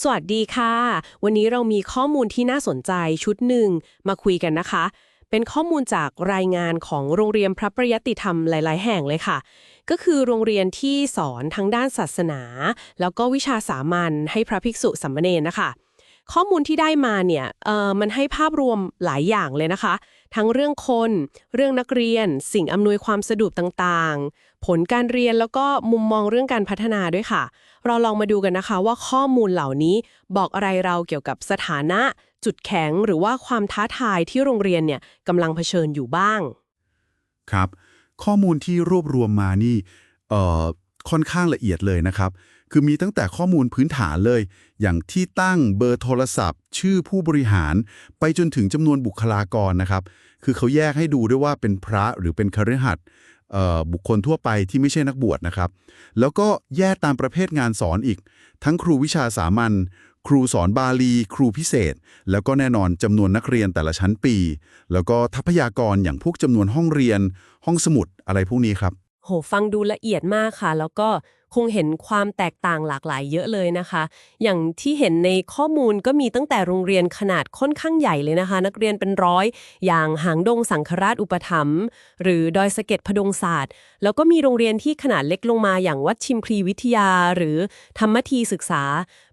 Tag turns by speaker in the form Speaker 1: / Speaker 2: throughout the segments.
Speaker 1: สวัสดีค่ะ วันนี้เรามีข้อมูลที่น่าสนใจชุดหนึ่งมาคุยกันนะคะ เป็นข้อมูลจากรายงานของโรงเรียนพระประยตติธรรมหลาย ๆ แห่งเลยค่ะ ก็คือโรงเรียนที่สอนทั้งด้านศาสนา แล้วก็วิชาสามัญให้พระภิกษุสัมเณรนะคะ ข้อมูลที่ได้มาเนี่ยเอ่อมันให้ภาพรวมหลายอย่างเลยนะคะ ทั้งเรื่องคน เรื่องนักเรียน สิ่งอำนวยความสะดวกต่างๆ ผลการเรียนแล้วก็มุมมองเรื่องการพัฒนาด้วยค่ะ เราลองมาดูกันนะคะว่าข้อมูลเหล่านี้บอกอะไรเราเกี่ยวกับสถานะ จุดแข็งหรือว่าความท้าทายที่โรงเรียนเนี่ยกำลังเผชิญอยู่บ้าง
Speaker 2: ครับ ข้อมูลที่รวบรวมมานี่เอ่อค่อนข้างละเอียดเลยนะครับ คือมีตั้งแต่ข้อมูลพื้นฐานเลย อย่างที่ตั้งเบอร์โทรศัพท์ ชื่อผู้บริหาร ไปจนถึงจำนวนบุคลากรนะครับ คือเขาแยกให้ดูด้วยว่าเป็นพระหรือเป็นคฤหัสถ์เอ่อบุคคลทั่วไปที่ไม่ใช่นักบวชนะครับ แล้วก็แยกตามประเภทงานสอนอีก ทั้งครูวิชาสามัญครูสอนบาลี ครูพิเศษ แล้วก็แน่นอนจำนวนนักเรียนแต่ละชั้นปี แล้วก็ทรัพยากรอย่างพวกจำนวนห้องเรียน ห้องสมุดอะไรพวกนี้ครับ
Speaker 1: โหฟังดูละเอียดมากค่ะ แล้วก็ คงเห็นความแตกต่างหลากหลายเยอะเลยนะคะ อย่างที่เห็นในข้อมูลก็มีตั้งแต่โรงเรียนขนาดค่อนข้างใหญ่เลยนะคะ นักเรียนเป็นร้อย อย่างหางดงสังฆราชอุปถัมภ์หรือดอยสะเก็ดพดงศาสตร์ แล้วก็มีโรงเรียนที่ขนาดเล็กลงมา อย่างวัดชิมพลีวิทยา หรือธรรมทีศึกษา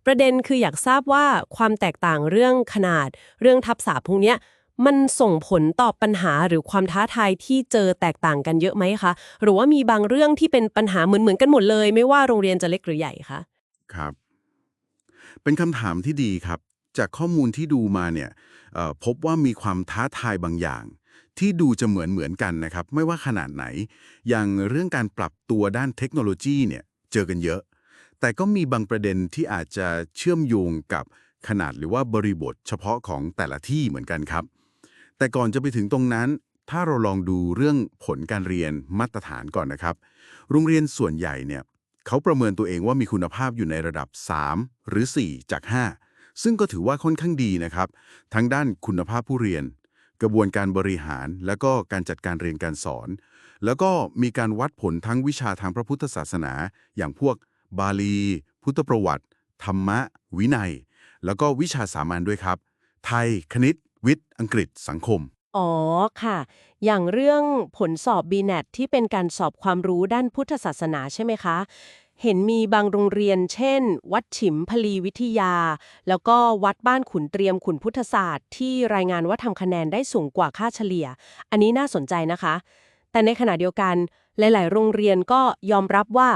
Speaker 1: ประเด็นคืออยากทราบว่าความแตกต่างเรื่องขนาด เรื่องทับศัพท์พวกเนี้ย มันส่งผลต่อปัญหาหรือความท้าทายที่เจอแตกต่างกันเยอะไหมคะ หรือว่ามีบางเรื่องที่เป็นปัญหาเหมือนๆกันหมดเลย ไม่ว่าโรงเรียนจะเล็กหรือใหญ่คะ
Speaker 2: ครับ เป็นคำถามที่ดีครับ จากข้อมูลที่ดูมาเนี่ยพบว่ามีความท้าทายบางอย่าง ที่ดูจะเหมือนเหมือนกันนะครับ ไม่ว่าขนาดไหน อย่างเรื่องการปรับตัวด้านเทคโนโลยีเนี่ยเจอกันเยอะ แต่ก็มีบางประเด็นที่อาจจะเชื่อมโยงกับขนาดหรือว่าบริบทเฉพาะของแต่ละที่เหมือนกันครับ แต่ก่อนจะไปถึงตรงนั้น ถ้าเราลองดูเรื่องผลการเรียนมาตรฐานก่อนนะครับ โรงเรียนส่วนใหญ่เนี่ยเขาประเมินตัวเองว่ามีคุณภาพอยู่ในระดับ 3 หรือ 4 จาก 5 ซึ่งก็ถือว่าค่อนข้างดีนะครับ ทั้งด้านคุณภาพผู้เรียน กระบวนการบริหาร แล้วก็การจัดการเรียนการสอน แล้วก็มีการวัดผลทั้งวิชาทางพระพุทธศาสนา อย่างพวกบาลี พุทธประวัติ ธรรมะ วินัย แล้วก็วิชาสามัญด้วยครับ ไทย คณิต วิทย์ อังกฤษ สังคม
Speaker 1: อ๋อค่ะ อย่างเรื่องผลสอบ BNET ที่เป็นการสอบความรู้ด้านพุทธศาสนาใช่ไหมคะ เห็นมีบางโรงเรียน เช่น วัดฉิมพลีวิทยา แล้วก็วัดบ้านขุนเตรียมขุนพุทธศาสตร์ ที่รายงานว่าทำคะแนนได้สูงกว่าค่าเฉลี่ย อันนี้น่าสนใจนะคะ แต่ในขณะเดียวกัน หลาย ๆ โรงเรียนก็ยอมรับว่า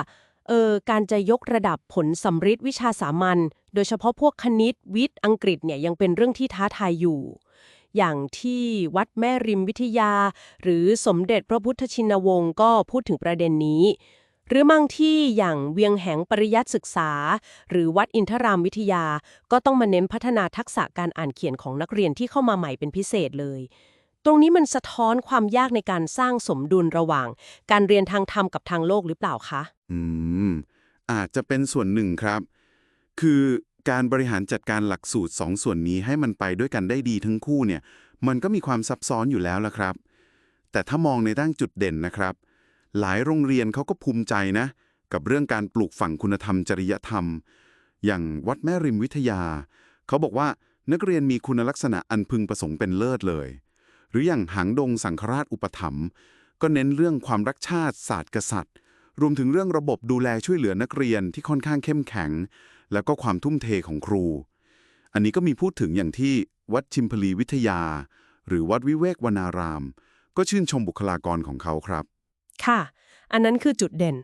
Speaker 1: เออการจะยกระดับผลสำริดวิชาสามัญโดยเฉพาะพวกคณิตวิทย์อังกฤษเนี่ยยังเป็นเรื่องที่ท้าทายอยู่ อย่างที่วัดแม่ริมวิทยา หรือสมเด็จพระพุทธชินวงศ์ก็พูดถึงประเด็นนี้ หรือบางที่อย่างเวียงแหงปริยัติศึกษา หรือวัดอินทรามวิทยา ก็ต้องมาเน้นพัฒนาทักษะการอ่านเขียนของนักเรียนที่เข้ามาใหม่เป็นพิเศษเลยตรงนี้มันสะท้อนความยากในการสร้างสมดุลระหว่าง การเรียนทางธรรมกับทางโลกหรือเปล่าคะ
Speaker 2: อืม อาจจะเป็นส่วนหนึ่งครับ คือ การบริหารจัดการหลักสูตรสองส่วนนี้ให้มันไปด้วยกันได้ดีทั้งคู่เนี่ย มันก็มีความซับซ้อนอยู่แล้วละครับ แต่ถ้ามองในด้านจุดเด่นนะครับ หลายโรงเรียนเขาก็ภูมิใจนะ กับเรื่องการปลูกฝังคุณธรรมจริยธรรม อย่างวัดแม่ริมวิทยา เขาบอกว่านักเรียนมีคุณลักษณะอันพึงประสงค์เป็นเลิศเลย หรืออย่างหางดงสังฆราชอุปถัมภ์ก็เน้นเรื่องความรักชาติศาสตร์กษัตริย์ รวมถึงเรื่องระบบดูแลช่วยเหลือนักเรียนที่ค่อนข้างเข้มแข็ง แล้วก็ความทุ่มเทของครู อันนี้ก็มีพูดถึงอย่างที่วัดชิมพลีวิทยา หรือวัดวิเวกวนาราม ก็ชื่นชมบุคลากรของเขาครับ
Speaker 1: ค่ะ อันนั้นคือจุดเด่น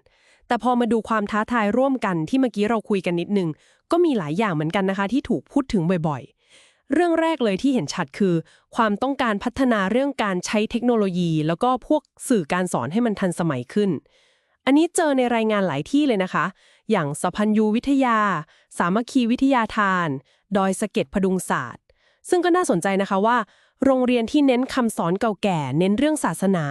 Speaker 1: แต่พอมาดูความท้าทายร่วมกันที่เมื่อกี้เราคุยกันนิดนึง ก็มีหลายอย่างเหมือนกันนะคะ ที่ถูกพูดถึงบ่อยๆ เรื่องแรกเลยที่เห็นชัดคือ ความต้องการพัฒนาเรื่องการใช้เทคโนโลยี แล้วก็พวกสื่อการสอนให้มันทันสมัยขึ้น อันนี้เจอในรายงานหลายที่เลยนะคะ อย่างสพัญยูวิทยา สามัคคีวิทยาทาน ดอยสะเก็ดพดุงศาสตร์ ซึ่งก็น่าสนใจนะคะว่า โรงเรียนที่เน้นคำสอนเก่าแก่ เน้นเรื่องศาสนา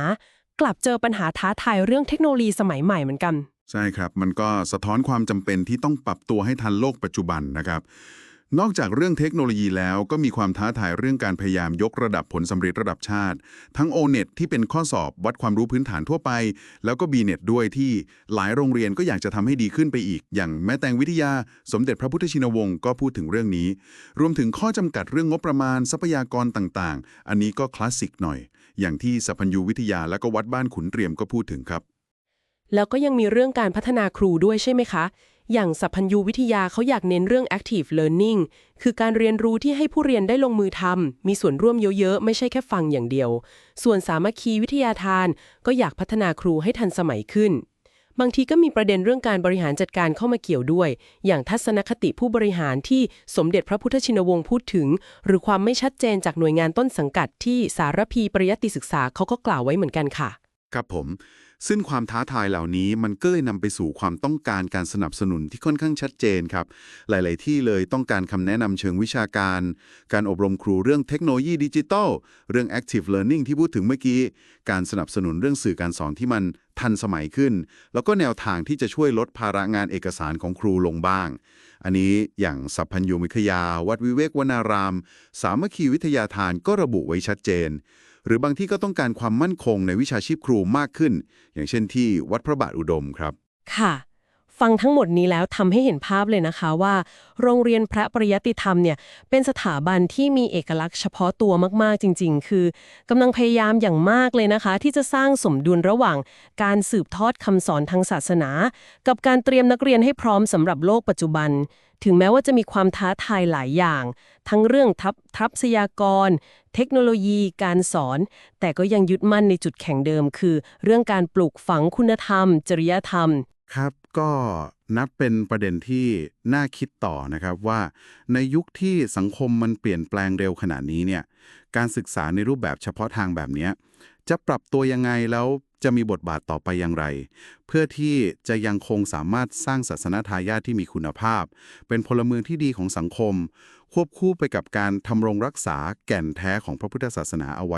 Speaker 1: กลับเจอปัญหาท้าทายเรื่องเทคโนโลยีสมัยใหม่เหมือนกัน
Speaker 2: ใช่ครับ มันก็สะท้อนความจำเป็นที่ต้องปรับตัวให้ทันโลกปัจจุบันนะครับ นอกจากเรื่องเทคโนโลยีแล้วก็มีความท้าทายเรื่องการพยายามยกระดับผลสำเร็จระดับชาติ ทั้ง O-NET ที่เป็นข้อสอบวัดความรู้พื้นฐานทั่วไป แล้วก็ B-NET ด้วยที่หลายโรงเรียนก็อยากจะทำให้ดีขึ้นไปอีก อย่างแม้แต่งวิทยา สมเด็จพระพุทธชินวงศ์ก็พูดถึงเรื่องนี้ รวมถึงข้อจำกัดเรื่องงบประมาณทรัพยากรต่างๆ อันนี้ก็คลาสสิกหน่อย อย่างที่สัพพัญญูวิทยาและก็วัดบ้านขุนเตรียมก็พูดถึงครับ
Speaker 1: แล้วก็ยังมีเรื่องการพัฒนาครูด้วยใช่ไหมคะ อย่างสัพพัญญูวิทยาเขาอยากเน้นเรื่อง active learning คือการเรียนรู้ที่ให้ผู้เรียนได้ลงมือทำ มีส่วนร่วมเยอะๆ ไม่ใช่แค่ฟังอย่างเดียว ส่วนสามัคคีวิทยาทานก็อยากพัฒนาครูให้ทันสมัยขึ้น บางทีก็มีประเด็นเรื่องการบริหารจัดการเข้ามาเกี่ยวด้วย อย่างทัศนคติผู้บริหารที่สมเด็จพระพุทธชินวงศ์พูดถึง หรือความไม่ชัดเจนจากหน่วยงานต้นสังกัดที่สารพีปริยติศึกษาเขาก็กล่าวไว้เหมือนกันค่ะ
Speaker 2: ครับผม ซึ่งความท้าทายเหล่านี้มันก็เลยนำไปสู่ความต้องการการสนับสนุนที่ค่อนข้างชัดเจนครับ หลาย ๆ ที่เลยต้องการคำแนะนำเชิงวิชาการ การอบรมครูเรื่องเทคโนโลยีดิจิทัล เรื่อง active learning ที่พูดถึงเมื่อกี้ การสนับสนุนเรื่องสื่อการสอนที่มันทันสมัยขึ้น แล้วก็แนวทางที่จะช่วยลดภาระงานเอกสารของครูลงบ้าง อันนี้อย่างสัพพัญญูมิขยา วัดวิเวกวนาราม สามัคคีวิทยาทานก็ระบุไว้ชัดเจน หรือบางที่ก็ต้องการความมั่นคงในวิชาชีพครูมากขึ้น อย่างเช่นที่วัดพระบาทอุดมครับ
Speaker 1: ค่ะ ฟังทั้งหมดนี้แล้วทำให้เห็นภาพเลยนะคะว่า โรงเรียนพระปริยติธรรมเนี่ยเป็นสถาบันที่มีเอกลักษณ์เฉพาะตัวมากๆจริง ๆ คือกำลังพยายามอย่างมากเลยนะคะ ที่จะสร้างสมดุลระหว่าง การสืบทอดคำสอนทางศาสนา กับการเตรียมนักเรียนให้พร้อมสำหรับโลกปัจจุบัน ถึงแม้ว่าจะมีความท้าทายหลายอย่าง ทั้งเรื่องทัพทรัพยากร เทคโนโลยี การสอน แต่ก็ยังยึดมั่นในจุดแข็งเดิม คือ เรื่องการปลูกฝังคุณธรรม จริยธรรม
Speaker 2: ครับก็นับเป็นประเด็นที่น่าคิดต่อนะครับว่าในยุคที่สังคมมันเปลี่ยนแปลงเร็วขนาดนี้เนี่ยการศึกษาในรูปแบบเฉพาะทางแบบนี้ จะปรับตัวยังไงแล้วจะมีบทบาทต่อไปอย่างไร เพื่อที่จะยังคงสามารถสร้างศาสนาทายาทที่มีคุณภาพ เป็นพลเมืองที่ดีของสังคม ควบคู่ไปกับการทำรงรักษาแก่นแท้ของพระพุทธศาสนาเอาไว้